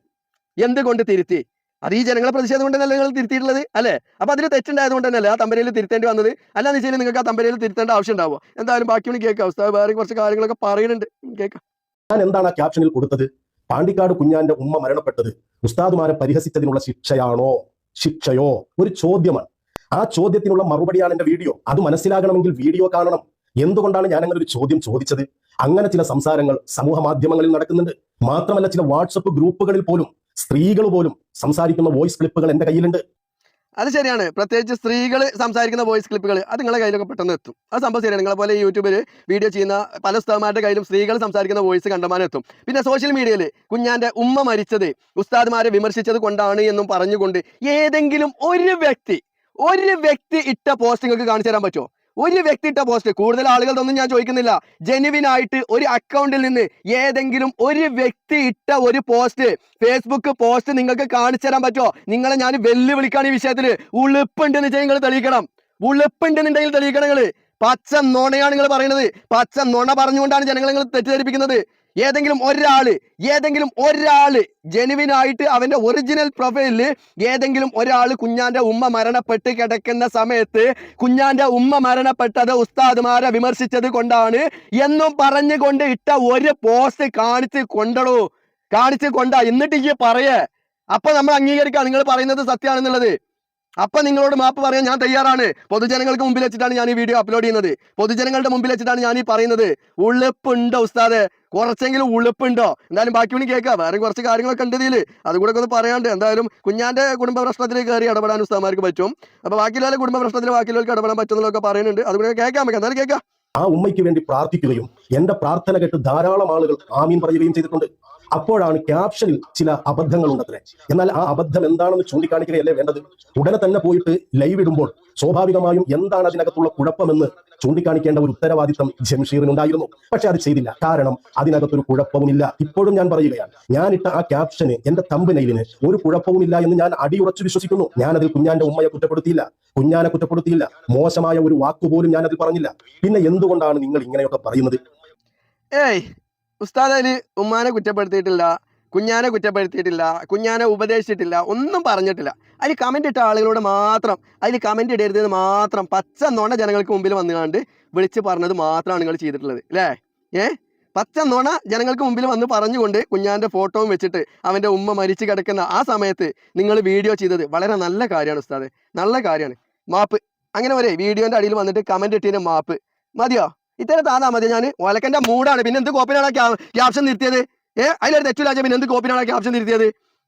എന്തുകൊണ്ട് തിരുത്തി? അത് ഈ ജനങ്ങളെ പ്രതിഷേധം കൊണ്ട് തന്നെ നിങ്ങൾ തിരുത്തിയിട്ടുള്ളത്? അല്ലേ? അപ്പൊ അതിൽ തെറ്റുണ്ടായതുകൊണ്ട് തന്നെയല്ലേ ആ തമ്പരയിൽ തിരുത്തേണ്ടി വന്നത്? അല്ലാന്ന് വെച്ചാൽ നിങ്ങൾക്ക് ആ തമ്പരയിൽ തിരുത്തേണ്ട ആവശ്യം ഉണ്ടാവുമോ എന്തായാലും ബാക്കി കേൾക്കാം ഉസ്താദ് വേറെ കുറച്ച് കാര്യങ്ങളൊക്കെ പറയുന്നുണ്ട്. കേൾക്കാം ഞാൻ എന്താണ് ആ ക്യാപ്ഷനിൽ കൊടുത്തത്? പാണ്ടിക്കാട് കുഞ്ഞാന്റെ ഉമ്മ മരണപ്പെട്ടത് ഉസ്താദുമാരെ പരിഹസിച്ചതിനുള്ള ശിക്ഷയാണോ? ശിക്ഷയോ? ഒരു ചോദ്യമാണ്. ആ ചോദ്യത്തിനുള്ള മറുപടിയാണ് എന്റെ വീഡിയോ. അത് മനസ്സിലാകണമെങ്കിൽ വീഡിയോ കാണണം. എന്തുകൊണ്ടാണ് ഞാൻ അങ്ങനെ ഒരു ചോദ്യം ചോദിച്ചത്? അങ്ങനെ ചില സംസാരങ്ങൾ സമൂഹ മാധ്യമങ്ങളിൽ നടക്കുന്നുണ്ട്. മാത്രമല്ല ചില വാട്സപ്പ് ഗ്രൂപ്പുകളിൽ പോലും സ്ത്രീകൾ പോലും സംസാരിക്കുന്ന വോയിസ് ക്ലിപ്പുകൾ എന്റെ കയ്യിലുണ്ട്. അത് ശരിയാണ്. പ്രത്യേകിച്ച് സ്ത്രീകൾ സംസാരിക്കുന്ന വോയിസ് ക്ലിപ്പുകൾ അത് നിങ്ങളുടെ കയ്യിലൊക്കെ പെട്ടെന്ന് എത്തും. അത് സംഭവം ശരിയാണ്. നിങ്ങളെ പോലെ യൂട്യൂബിൽ വീഡിയോ ചെയ്യുന്ന പല ഉസ്താദ്മാരുടെ കയ്യിലും സ്ത്രീകൾ സംസാരിക്കുന്ന വോയിസ് കണ്ടമാനം എത്തും. പിന്നെ സോഷ്യൽ മീഡിയയിൽ കുഞ്ഞാന്റെ ഉമ്മ മരിച്ചത് ഉസ്താദ്മാരെ വിമർശിച്ചത് കൊണ്ടാണ് എന്നും പറഞ്ഞുകൊണ്ട് ഏതെങ്കിലും ഒരു വ്യക്തി ഒരു വ്യക്തി ഇട്ട പോസ്റ്റ് നിങ്ങൾക്ക് കാണിച്ചു തരാൻ പറ്റുമോ? ഒരു വ്യക്തി ഇട്ട പോസ്റ്റ് കൂടുതൽ ആളുകളൊന്നും ഞാൻ ചോദിക്കുന്നില്ല. ജെനുവിൻ ആയിട്ട് ഒരു അക്കൗണ്ടിൽ നിന്ന് ഏതെങ്കിലും ഒരു വ്യക്തി ഇട്ട ഒരു പോസ്റ്റ് ഫേസ്ബുക്ക് പോസ്റ്റ് നിങ്ങൾക്ക് കാണിച്ചു തരാൻ പറ്റുമോ? നിങ്ങളെ ഞാൻ വെല്ലുവിളിക്കാണ് ഈ വിഷയത്തിൽ ഉളുപ്പുണ്ടെന്ന് വെച്ചാൽ നിങ്ങൾ തെളിയിക്കണം. ഉളുപ്പുണ്ടെന്നുണ്ടെങ്കിൽ തെളിയിക്കണം നിങ്ങൾ പച്ച നുണയാണ് നിങ്ങൾ പറയുന്നത്. പച്ച നുണ പറഞ്ഞുകൊണ്ടാണ് ജനങ്ങളെ നിങ്ങൾ തെറ്റിദ്ധരിപ്പിക്കുന്നത്. ഏതെങ്കിലും ഒരാൾ ഏതെങ്കിലും ഒരാൾ ജെനുവിനായിട്ട് അവന്റെ ഒറിജിനൽ പ്രൊഫൈലിൽ ഏതെങ്കിലും ഒരാൾ കുഞ്ഞാന്റെ ഉമ്മ മരണപ്പെട്ട് കിടക്കുന്ന സമയത്ത് കുഞ്ഞാന്റെ ഉമ്മ മരണപ്പെട്ടത് ഉസ്താദ്മാരെ വിമർശിച്ചത് കൊണ്ടാണ് എന്നും പറഞ്ഞുകൊണ്ട് ഇട്ട ഒരു പോസ്റ്റ് കാണിച്ച് കൊണ്ടടോ കാണിച്ച് കൊണ്ടാ. എന്നിട്ട് ഈ പറയേ. അപ്പൊ നമ്മൾ അംഗീകരിക്കാം. നിങ്ങൾ പറയുന്നത് സത്യമാണെന്നുള്ളത്. അപ്പൊ നിങ്ങളോട് മാപ്പ് പറയാൻ ഞാൻ തയ്യാറാണ്. പൊതുജനങ്ങൾക്ക് മുമ്പിൽ വെച്ചിട്ടാണ് ഞാൻ ഈ വീഡിയോ അപ്ലോഡ് ചെയ്യുന്നത്. പൊതുജനങ്ങളുടെ മുമ്പിൽ വെച്ചിട്ടാണ് ഞാൻ ഈ പറയുന്നത്. ഉളുപ്പുണ്ടോ ഉസ്താദ്? കുറച്ചെങ്കിലും ഉളുപ്പുണ്ടോ? എന്തായാലും ബാക്കി വേണ്ടി കേൾക്കാം. വേറെ കുറച്ച് കാര്യങ്ങളൊക്കെ ഉണ്ട് ഇതിൽ അതുകൂടെ ഒന്ന് പറയാണ്ട് എന്തായാലും കുഞ്ഞാന്റെ കുടുംബ പ്രശ്നത്തിൽ കയറി ഇടപെടാൻ ഉസ്താമാർക്ക് പറ്റും. അപ്പൊ ബാക്കിയുള്ള കുടുംബ പ്രശ്നത്തിൽ ബാക്കിയുള്ളവർക്ക് ഇടപെടാൻ പറ്റുന്നതൊക്കെ പറയുന്നുണ്ട്. അതുകൂടെ കേൾക്കാം. നമുക്ക് എന്തായാലും കേൾക്കാം. ആ ഉമ്മയ്ക്ക് വേണ്ടി പ്രാർത്ഥിക്കുകയും എന്റെ പ്രാർത്ഥന കേട്ട് ധാരാളം ആളുകൾ ആമീൻ പറയുകയും ചെയ്തിട്ടുണ്ട്. അപ്പോഴാണ് ക്യാപ്ഷനിൽ ചില അബദ്ധങ്ങൾ ഉണ്ടത്രേ എന്നാൽ ആ അബദ്ധം എന്താണെന്ന് ചൂണ്ടിക്കാണിക്കുകയല്ലേ വേണ്ടത്? ഉടനെ തന്നെ പോയിട്ട് ലൈവ് ഇടുമ്പോൾ സ്വാഭാവികമായും എന്താണ് അതിനകത്തുള്ള കുഴപ്പമെന്ന് ചൂണ്ടിക്കാണിക്കേണ്ട ഒരു ഉത്തരവാദിത്തം ജംഷീറിനുണ്ടായിരുന്നു. പക്ഷെ അത് ചെയ്തില്ല. കാരണം അതിനകത്തൊരു കുഴപ്പവുമില്ല. ഇപ്പോഴും ഞാൻ പറയുകയാണ്. ഞാനിട്ട ആ ക്യാപ്ഷന് എന്റെ തമ്പനയിലിന് ഒരു കുഴപ്പവുമില്ല എന്ന് ഞാൻ അടിയുറച്ചു വിശ്വസിക്കുന്നു. ഞാനതിൽ കുഞ്ഞാന്റെ ഉമ്മയെ കുറ്റപ്പെടുത്തിയില്ല. കുഞ്ഞാനെ കുറ്റപ്പെടുത്തിയില്ല. മോശമായ ഒരു വാക്കുപോലും ഞാൻ അതിൽ പറഞ്ഞില്ല. പിന്നെ എന്തുകൊണ്ടാണ് നിങ്ങൾ ഇങ്ങനെയൊക്കെ പറയുന്നത്? ഏയ് ഉസ്താദ് അതിൽ ഉമ്മാനെ കുറ്റപ്പെടുത്തിയിട്ടില്ല കുഞ്ഞാനെ കുറ്റപ്പെടുത്തിയിട്ടില്ല കുഞ്ഞാനെ ഉപദേശിച്ചിട്ടില്ല ഒന്നും പറഞ്ഞിട്ടില്ല. അതിൽ കമന്റ് ഇട്ട ആളുകളോട് മാത്രം അതിൽ കമന്റ് ഇടരുതെന്ന് മാത്രം പച്ച നോണ ജനങ്ങൾക്ക് മുമ്പിൽ വന്നുകൊണ്ട് വിളിച്ച് പറഞ്ഞത് മാത്രമാണ് നിങ്ങൾ ചെയ്തിട്ടുള്ളത് അല്ലേ ഏ? പച്ച നോണ ജനങ്ങൾക്ക് മുമ്പിൽ വന്ന് പറഞ്ഞുകൊണ്ട് കുഞ്ഞാന്റെ ഫോട്ടോയും വെച്ചിട്ട് അവന്റെ ഉമ്മ മരിച്ചു കിടക്കുന്ന ആ സമയത്ത് നിങ്ങൾ വീഡിയോ ചെയ്തത് വളരെ നല്ല കാര്യമാണ് ഉസ്താദ്. നല്ല കാര്യമാണ്. മാപ്പ്. അങ്ങനെ വരെ വീഡിയോന്റെ അടിയിൽ വന്നിട്ട് കമന്റ് ഇട്ടതിന് മാപ്പ്. മതിയോ? ഇത്തരം താന്നാ മതി ഞാൻ ഒലക്കന്റെ മൂടാണ് പിന്നെ എന്ത് കോപ്പിനാണ് ക്യാപ്ഷൻ നിർത്തിയത്? ഏ? അതിലൊരു തെറ്റില്ലാച്ച പിന്നെ എന്ത് കോപ്പിനാണ് ക്യാപ്ഷൻ തിരുത്തിയത്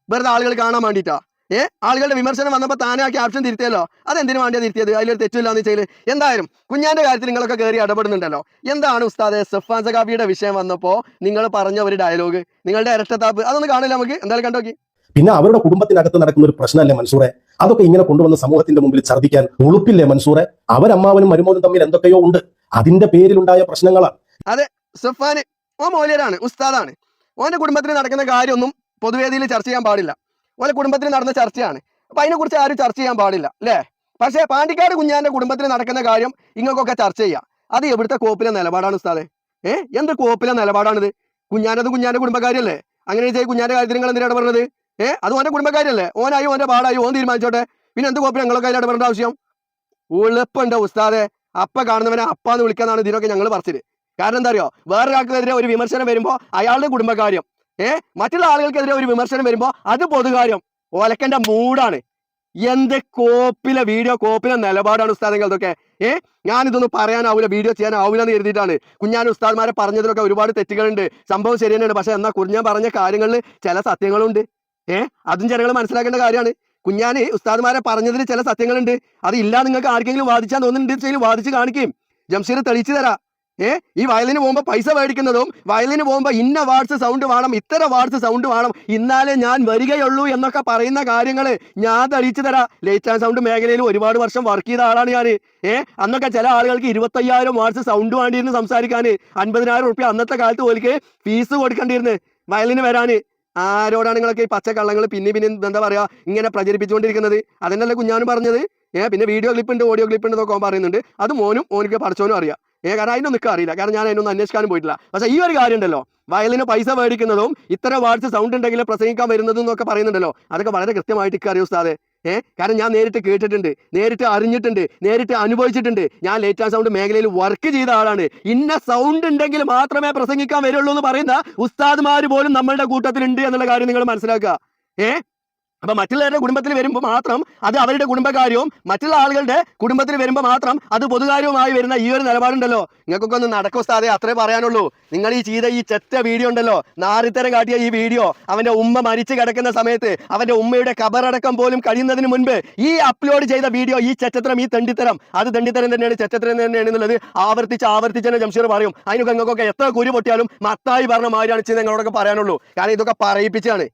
വെറുതെ ആളുകൾ കാണാൻ വേണ്ടിട്ടാ. ഏ? ആളുകളുടെ വിമർശനം വന്നപ്പോൾ താനെ ആ ക്യാപ്ഷൻ തിരുത്തിയല്ലോ? അതെന്തിനു വേണ്ടിയാ തിരുത്തിയത്? അതിലൊരു തെറ്റില്ലാന്ന് വെച്ചാൽ എന്തായാലും കുഞ്ഞാന്റെ കാര്യത്തിൽ നിങ്ങളൊക്കെ കയറി ഇടപെടുന്നുണ്ടല്ലോ. എന്താണ് ഉസ്താദെ സഫാൻ സഖാബിയുടെ വിഷയം വന്നപ്പോൾ നിങ്ങൾ പറഞ്ഞ ഒരു ഡയലോഗ് നിങ്ങളുടെ ഇരട്ടത്താപ്പ്? അതൊന്നും കാണില്ല നമുക്ക്? എന്തായാലും കണ്ടോക്കി പിന്നെ അവരുടെ കുടുംബത്തിനകത്ത് നടക്കുന്ന ഒരു പ്രശ്നമല്ലേ മൻസൂറെ? അതൊക്കെ ഇങ്ങനെ കൊണ്ടുവന്ന് സമൂഹത്തിന്റെ മുമ്പിൽ ഛർദ്ദിക്കാൻ ഉളുപ്പില്ലേ മൻസൂറെ? അവരമ്മാവനും മരുമോനും തമ്മിൽ എന്തൊക്കെയോ ഉണ്ട്. അതിന്റെ പേരിലുണ്ടായ പ്രശ്നങ്ങളാണ്. അതെ സഫാന് ഓ മൗലിയരാണ് ഉസ്താദാണ്. ഓന്റെ കുടുംബത്തിൽ നടക്കുന്ന കാര്യമൊന്നും പൊതുവേദിയിൽ ചർച്ച ചെയ്യാൻ പാടില്ല. ഓലെ കുടുംബത്തിൽ നടന്ന ചർച്ചയാണ്. അപ്പൊ അതിനെക്കുറിച്ച് ആരും ചർച്ച ചെയ്യാൻ പാടില്ല അല്ലേ? പക്ഷേ പാണ്ടിക്കാട് കുഞ്ഞാന്റെ കുടുംബത്തിൽ നടക്കുന്ന കാര്യം ഇങ്ങൾക്കൊക്കെ ചർച്ച ചെയ്യാം. അത് എവിടുത്തെ കോപ്പിലെ നിലപാടാണ് ഉസ്താദെ? ഏ എന്ത് കോപ്പിലെ നിലപാടാണിത്? കുഞ്ഞാനത് കുഞ്ഞാന്റെ കുടുംബക്കാരല്ലേ അങ്ങനെ ചെയ്ത് കുഞ്ഞാന്റെ കാര്യത്തിൽ നിങ്ങൾ എന്തിനാണ് പറഞ്ഞത് ഏ അത് ഓന്റെ കുടുംബക്കാരല്ലേ ഓനായി ഓന്റെ പാടായി ഓൻ തീരുമാനിച്ചോട്ടെ. പിന്നെ എന്ത് കോപ്പിൽ ഞങ്ങളൊക്കെ അതിൽ പറഞ്ഞ ആവശ്യം? ഉളുപ്പുണ്ടോ ഉസ്താദെ. അപ്പ കാണുന്നവനെ അപ്പ എന്ന് വിളിക്കാന്നാണ് ഇതിനൊക്കെ ഞങ്ങൾ പറച്ചിൽ. കാരണം എന്താ അറിയോ? വേറൊരാൾക്കെതിരെ ഒരു വിമർശനം വരുമ്പോൾ അയാളുടെ കുടുംബകാര്യം. ഏഹ് മറ്റുള്ള ആളുകൾക്കെതിരെ ഒരു വിമർശനം വരുമ്പോൾ അത് പൊതുകാര്യം. ഓലക്കന്റെ മൂടാണ്. എന്ത് കോപ്പിലെ വീഡിയോ കോപ്പിലെ നിലപാടാണ് ഉസ്താദങ്ങൾ ഇതൊക്കെ. ഏ? ഞാനിതൊന്നും പറയാനാവില്ല വീഡിയോ ചെയ്യാനാവില്ല എന്ന് കരുതിയിട്ടാണ്. കുഞ്ഞാൻ ഉസ്താദ്മാരെ പറഞ്ഞതിലൊക്കെ ഒരുപാട് തെറ്റുകളുണ്ട്. സംഭവം ശരി തന്നെയാണ് പക്ഷെ എന്നാ കുഞ്ഞാൻ പറഞ്ഞ കാര്യങ്ങളിൽ ചില സത്യങ്ങളുണ്ട്. ഏ? അതും ജനങ്ങൾ മനസ്സിലാക്കേണ്ട കാര്യമാണ്. കുഞ്ഞാന് ഉസ്താദ്മാരെ പറഞ്ഞതിൽ ചില സത്യങ്ങളുണ്ട്. അത് ഇല്ല നിങ്ങൾക്ക് ആർക്കെങ്കിലും വാദിച്ചാൽ തോന്നുന്നുണ്ടെങ്കിൽ വാദിച്ച് കാണിക്കും. ജംഷീർ തെളിച്ചു തരാം. ഏ ഈ വയലിന് പോകുമ്പോൾ പൈസ മേടിക്കുന്നതും വയലിന് പോകുമ്പോൾ ഇന്ന വാർഡ്സ് സൗണ്ട് വേണം ഇത്ര വാർഡ്സ് സൗണ്ട് വേണം ഇന്നാലേ ഞാൻ വരികയുള്ളൂ എന്നൊക്കെ പറയുന്ന കാര്യങ്ങൾ ഞാൻ തെളിയിച്ചു തരാം. ലേറ്റ് ആൻഡ് സൗണ്ട് മേഖലയിൽ ഒരുപാട് വർഷം വർക്ക് ചെയ്ത ആളാണ് ഞാൻ ഏ അന്നൊക്കെ ചില ആളുകൾക്ക് ഇരുപത്തയ്യായിരം വാർഡ്സ് സൗണ്ട് വേണ്ടിയിരുന്നു സംസാരിക്കാൻ അൻപതിനായിരം റുപ്യ അന്നത്തെ കാലത്ത് ഓലിക്ക് ഫീസ് കൊടുക്കേണ്ടിയിരുന്നു വയലിന് വരാന്. ആരോടാണ് നിങ്ങളൊക്കെ ഈ പച്ചക്കള്ളങ്ങൾ പിന്നെ പിന്നെ എന്താ പറയുക ഇങ്ങനെ പ്രചരിപ്പിച്ചുകൊണ്ടിരിക്കുന്നത്? അതന്നെയല്ലേ കുഞ്ഞാനും പറഞ്ഞത്? ഏഹ് പിന്നെ വീഡിയോ ക്ലിപ്പ് ഉണ്ട് ഓഡിയോ ക്ലിപ്പ് ഉണ്ട് നോക്കാൻ പറയുന്നുണ്ട്. അത് മോനും മോനൊക്കെ പഠിച്ചോനും അറിയാം. ഏ കാരണം അതിനൊന്നും നിൽക്കാൻ അറിയില്ല. കാരണം ഞാൻ അതിനൊന്നും അന്വേഷിക്കാനും പോയിട്ടില്ല. പക്ഷേ ഈ ഒരു കാര്യം ഉണ്ടല്ലോ വയലിന് പൈസ മേടിക്കുന്നതും ഇത്തരം വാർഡ്സ് സൗണ്ട് ഉണ്ടെങ്കിൽ പ്രസംഗിക്കാൻ വരുന്നതും എന്നൊക്കെ പറയുന്നുണ്ടല്ലോ. അതൊക്കെ വളരെ കൃത്യമായിട്ട് ഇക്ക് അറിയൂ ഉസ്താദെ. ഏ? കാരണം ഞാൻ നേരിട്ട് കേട്ടിട്ടുണ്ട് നേരിട്ട് അറിഞ്ഞിട്ടുണ്ട് നേരിട്ട് അനുഭവിച്ചിട്ടുണ്ട്. ഞാൻ ലേറ്റാ സൗണ്ട് മേഖലയിൽ വർക്ക് ചെയ്ത ആളാണ്. ഇന്ന സൗണ്ട് ഉണ്ടെങ്കിൽ മാത്രമേ പ്രസംഗിക്കാൻ വരുള്ളൂ എന്ന് പറയുന്ന ഉസ്താദ്മാർ പോലും നമ്മളുടെ കൂട്ടത്തിലുണ്ട് എന്നുള്ള കാര്യം നിങ്ങൾ മനസ്സിലാക്കുക. ഏ? അപ്പൊ മറ്റുള്ളവരുടെ കുടുംബത്തിൽ വരുമ്പോൾ മാത്രം അത് അവരുടെ കുടുംബകാര്യവും മറ്റുള്ള ആളുകളുടെ കുടുംബത്തിൽ വരുമ്പോൾ മാത്രം അത് പൊതുകാര്യവുമായി വരുന്ന ഈ ഒരു നിലപാടുണ്ടല്ലോ. നിങ്ങൾക്കൊക്കെ ഒന്ന് നടക്കും സ്ഥാതെ അത്രേ പറയാനുള്ളൂ. നിങ്ങൾ ഈ ചെയ്ത ഈ ചെറ്റ വീഡിയോ ഉണ്ടല്ലോ നാരിത്തരം കാട്ടിയ ഈ വീഡിയോ അവന്റെ ഉമ്മ മരിച്ചു കിടക്കുന്ന സമയത്ത് അവന്റെ ഉമ്മയുടെ കബറടക്കം പോലും കഴിയുന്നതിന് മുൻപ് ഈ അപ്ലോഡ് ചെയ്ത വീഡിയോ ഈ ചെറ്റത്തരം ഈ തെണ്ടിത്തരം അത് തെണ്ടിത്തരം തന്നെയാണ് ചെറ്റത്തരം തന്നെയാണ് എന്നുള്ളത് ആവർത്തിച്ച് ആവർത്തിച്ച് തന്നെ ജംഷീർ പറയും. അതിനൊക്കെ നിങ്ങൾക്കൊക്കെ എത്ര കുരു പൊട്ടിയാലും മത്തായി പറഞ്ഞ മാതിരിയാണ് നിങ്ങളോടൊക്കെ പറയാനുള്ളൂ. കാരണം ഇതൊക്കെ പറയിപ്പിച്ചാണ്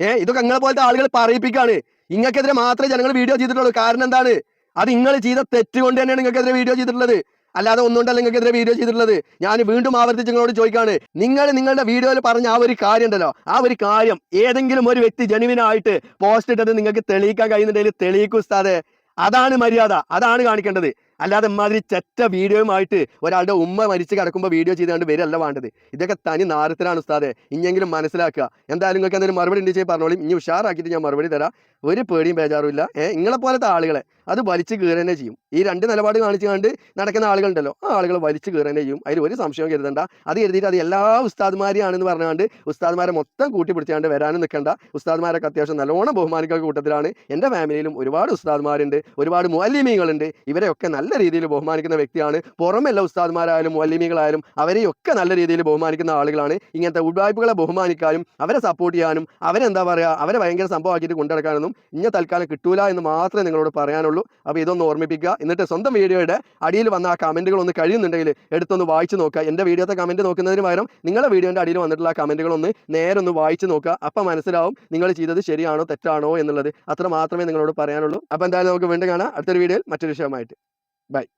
ഏ ഇതൊക്കെ നിങ്ങളെ പോലത്തെ ആളുകൾ പറയിപ്പിക്കാണ്. ഇങ്ങൾക്കെതിരെ മാത്രമേ ജനങ്ങൾ വീഡിയോ ചെയ്തിട്ടുള്ളൂ. കാരണം എന്താണ്? അത് നിങ്ങൾ ചെയ്ത തെറ്റ് കൊണ്ട് തന്നെയാണ് നിങ്ങൾക്കെതിരെ വീഡിയോ ചെയ്തിട്ടുള്ളത്. അല്ലാതെ ഒന്നുകൊണ്ടല്ല നിങ്ങൾക്കെതിരെ വീഡിയോ ചെയ്തിട്ടുള്ളത്. ഞാൻ വീണ്ടും ആവർത്തിച്ച് നിങ്ങളോട് ചോദിക്കാണ്. നിങ്ങൾ നിങ്ങളുടെ വീഡിയോയിൽ പറഞ്ഞ ആ ഒരു കാര്യം ഉണ്ടല്ലോ. ആ ഒരു കാര്യം ഏതെങ്കിലും ഒരു വ്യക്തി ജനുവിനായിട്ട് പോസ്റ്റ് ഇട്ടത് നിങ്ങൾക്ക് തെളിയിക്കാൻ കഴിയുന്നുണ്ടെങ്കിൽ തെളിയിക്കും ഉസ്താദെ. അതാണ് മര്യാദ. അതാണ് കാണിക്കേണ്ടത്. അല്ലാതെ ഇമാതിരി ചെറ്റ വീഡിയോയുമായിട്ട് ഒരാളുടെ ഉമ്മ മരിച്ച് കിടക്കുമ്പോൾ വീഡിയോ ചെയ്തുകൊണ്ട് വരല്ല വേണ്ടത്. ഇതൊക്കെ തനി നാരത്തിലാണ് ഉസ്താദെ. ഇനിയെങ്കിലും മനസ്സിലാക്കുക. എന്തായാലും നിങ്ങൾക്ക് എന്തെങ്കിലും മറുപടി ഉണ്ട് ചെയ്യാൻ പറഞ്ഞോളൂ. ഇനി ഉഷാറാക്കിയിട്ട് ഞാൻ മറുപടി തരാം. ഒരു പേടിയും ബേജാറും ഇല്ല ഏഹ് നിങ്ങളെ പോലത്തെ ആളുകളെ അത് വലിച്ചു കീറി തന്നെ ചെയ്യും. ഈ രണ്ട് നിലപാട് കാണിച്ചു കണ്ട് നടക്കുന്ന ആളുകളുണ്ടല്ലോ. ആ ആളുകൾ വലിച്ചു കീറി തന്നെ ചെയ്യും. അതിൽ ഒരു സംശയവും കരുതണ്ട. അത് കരുതിയിട്ട് അത് എല്ലാ ഉസ്താദ്മാരെയാണെന്ന് പറഞ്ഞുകൊണ്ട് ഉസ്താദ്മാരെ മൊത്തം കൂട്ടിപ്പിടിച്ചാണ്ട് വരാനും നിൽക്കണ്ട. ഉസ്താദ്മാരൊക്കെ അത്യാവശ്യം നല്ലോണം ബഹുമാനിക്കുന്ന കൂട്ടത്തിലാണ്. എന്റെ ഫാമിലിയിലും ഒരുപാട് ഉസ്താദ്മാരുണ്ട്. ഒരുപാട് മുല്യമീങ്ങളുണ്ട് ഇവരെയൊക്കെ നല്ല രീതിയിൽ ബഹുമാനിക്കുന്ന വ്യക്തിയാണ്. പുറമെല്ല ഉസ്താദ്മാരായാലും വല്യമികളായാലും അവരെയൊക്കെ നല്ല രീതിയിൽ ബഹുമാനിക്കുന്ന ആളുകളാണ്. ഇങ്ങനത്തെ ഉഡ്വായ്പകളെ ബഹുമാനിക്കാനും അവരെ സപ്പോർട്ട് ചെയ്യാനും അവരെന്താ പറയുക അവരെ ഭയങ്കര സംഭവമാക്കിയിട്ട് കൊണ്ടിടക്കാനൊന്നും ഇന്ന തൽക്കാലം കിട്ടൂല എന്ന് മാത്രമേ നിങ്ങളോട് പറയാനുള്ളൂ. അപ്പോൾ ഇതൊന്ന് ഓർമ്മിപ്പിക്കുക. എന്നിട്ട് സ്വന്തം വീഡിയോയുടെ അടിയിൽ വന്ന ആ കമന്റുകളൊന്ന് കഴിയുന്നുണ്ടെങ്കിൽ എടുത്തൊന്ന് വായിച്ചു നോക്കുക. എന്റെ വീഡിയോത്തെ കമന്റ് നോക്കുന്നതിന് പകരം നിങ്ങളുടെ വീഡിയോന്റെ അടിയിൽ വന്നിട്ടുള്ള ഒന്ന് നേരെ ഒന്ന് വായിച്ചു നോക്കുക. അപ്പം മനസ്സിലാവും നിങ്ങൾ ചെയ്തത് ശരിയാണോ തെറ്റാണോ എന്നുള്ളത്. അത്ര മാത്രമേ നിങ്ങളോട് പറയാനുള്ളൂ. അപ്പോൾ എന്തായാലും നമുക്ക് വീണ്ടും കാണാം. അടുത്തൊരു വീഡിയോയിൽ മറ്റൊരു വിഷയമായിട്ട് Bye.